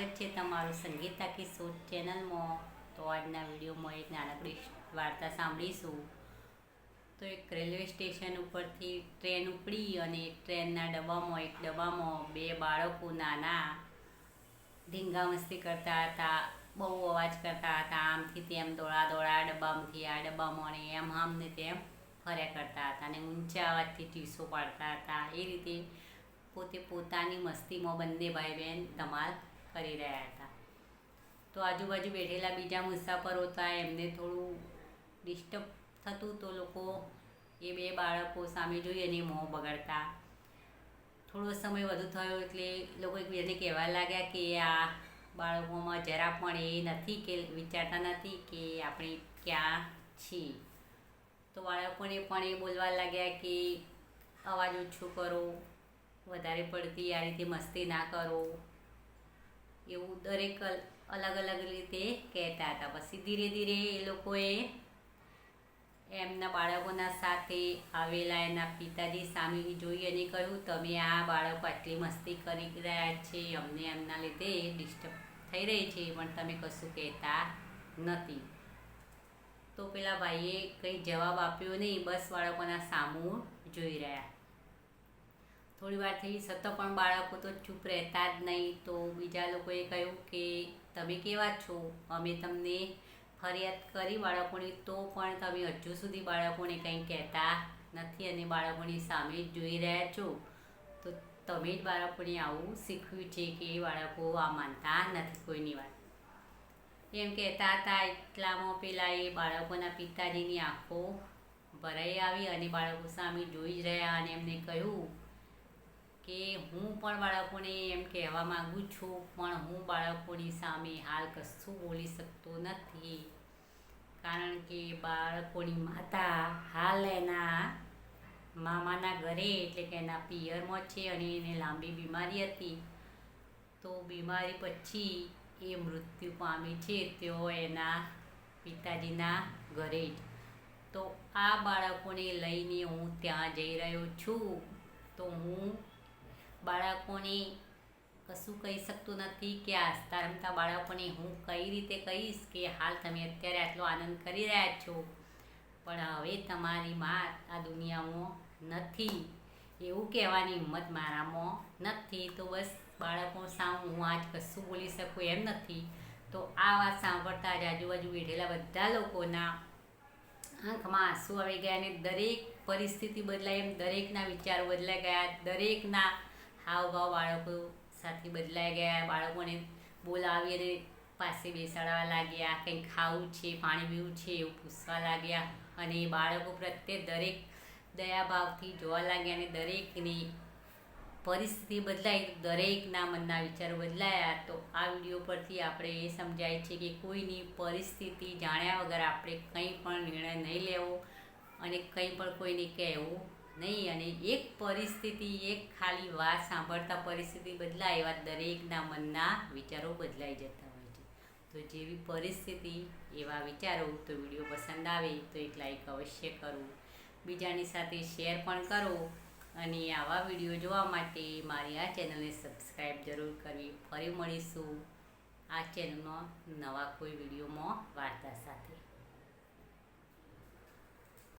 સ્વાગત છે તમારું સંગીતા કિશોર ચેનલમાં. તો આજના વિડીયોમાં એક નાનકડી વાર્તા સાંભળીશું. તો એક રેલવે સ્ટેશન ઉપરથી ટ્રેન ઉપડી અને ટ્રેનના ડબ્બામાં, એક ડબ્બામાં બે બાળકો નાના ધીંગા મસ્તી કરતા હતા, બહુ અવાજ કરતા હતા. આમથી તેમ દોડા દોડા ડબ્બામાંથી, આ ડબ્બામાં અને એમ આમ ને તેમ ફર્યા કરતા હતા અને ઊંચા અવાજથી ચીસો પાડતા હતા. એ રીતે પોતે પોતાની મસ્તીમાં બંને ભાઈ બહેન ધમાલ કરી રહ્યા હતા. તો આજુબાજુ બેઠેલા બીજા મુસાફરો હતા, એમને થોડું ડિસ્ટર્બ થતું તો લોકો એ બે બાળકો સામે જોઈ અને મોં બગાડતા. થોડો સમય વધુ થયો એટલે લોકો એકબીજાને કહેવા લાગ્યા કે આ બાળકોમાં જરા પણ એ નથી કે વિચારતા નથી કે આપણે ક્યાં છીએ. તો બાળકોને પણ એ બોલવા લાગ્યા કે અવાજ ઓછો કરો, વધારે પડતી આ રીતે મસ્તી ના કરો. એવું દરેક અલગ અલગ રીતે કહેતા હતા. પછી ધીરે ધીરે એ લોકોએ એમના બાળકોના સાથે આવેલા એના પિતાજી સામે જોઈ અને કહ્યું, તમે આ બાળકો આટલી મસ્તી કરી રહ્યા છે, અમને એમના લીધે ડિસ્ટર્બ થઈ રહી છે, પણ તમે કશું કહેતા નથી. તો પેલા ભાઈએ કંઈ જવાબ આપ્યો નહીં, બસ બાળકોના સામું જોઈ રહ્યા. થોડી વાર થઈ પણ બાળકો તો ચૂપ રહેતા જ નહીં. તો બીજા લોકોએ કહ્યું કે, તમે કેવા છો? અમે તમને ફરિયાદ કરી બાળકોની તો પણ તમે હજુ સુધી બાળકોને કંઈ કહેતા નથી અને બાળકોની સામે જ જોઈ રહ્યા છો. તો તમે જ બાળકોને આવું શીખવ્યું છે કે બાળકો આ માનતા નથી કોઈની વાત. એમ કહેતા હતા, એટલામાં પેલા એ બાળકોના પિતાજીની આંખો ભરાઈ આવી અને બાળકો સામે જોઈ જ રહ્યા અને એમને કહ્યું કે હું પણ બાળકોને એમ કહેવા માંગુ છું, પણ હું બાળકોની સામે હાલ કશું બોલી શકતો નથી. કારણ કે બાળકોની માતા હાલ એના મામાના ઘરે, એટલે કે એના પિયરમાં છે અને એને લાંબી બીમારી હતી. તો બીમારી પછી એ મૃત્યુ પામી છે તેઓ એના પિતાજીના ઘરે જ. તો આ બાળકોને લઈને હું ત્યાં જઈ રહ્યો છું. તો હું બાળકોને કશું કહી શકતું નથી કે આસ્તા રમતા બાળકોને હું કઈ રીતે કહીશ કે હાલ તમે અત્યારે આટલો આનંદ કરી રહ્યા છો. પણ હવે તમારી માં આ દુનિયામાં નથી. એવું કહેવાની હિંમત મારામાં નથી. તો બસ બાળકો સામે હું આજ કશું બોલી શકું એમ નથી. તો આ વાત સાંભળતા જ આજુબાજુ બેઠેલા બધા લોકોના આંખમાં આંસુ આવી ગયા અને દરેક પરિસ્થિતિ બદલાઈ એમ દરેકના વિચારો બદલાઈ ગયા. દરેકના હાવભાવ બાળકો સાથે બદલાઈ ગયા, બાળકોને બોલાવી અને પાસે બેસાડવા લાગ્યા, કંઈ ખાવું છે, પાણી પીવું છે એવું પૂછવા લાગ્યા અને બાળકો પ્રત્યે દરેક દયાભાવથી જોવા લાગ્યા અને દરેકની પરિસ્થિતિ બદલાઈ. દરેકના મનના વિચારો બદલાયા. તો આ વીડિયો પરથી આપણે એ સમજાય છે કે કોઈની પરિસ્થિતિ જાણ્યા વગર આપણે કંઈ પણ નિર્ણય નહીં લેવો અને કંઈ પણ કોઈને કહેવું નહીં, અને એક પરિસ્થિતિ, એક ખાલી વાત સાંભળતા પરિસ્થિતિ બદલાય, એવા દરેકના મનના વિચારો બદલાઈ જતા હોય છે. તો જેવી પરિસ્થિતિ, એવા વિચારો તો વીડિયો પસંદ આવે તો એક લાઈક અવશ્ય કરો. બીજાની સાથે શેર પણ કરો, અને આવા વીડિયો જોવા માટે મારી આ ચેનલને સબસ્ક્રાઈબ જરૂર કરવી ફરી મળીશું આ ચેનલમાં નવા કોઈ વિડીયોમાં વાર્તા સાથે.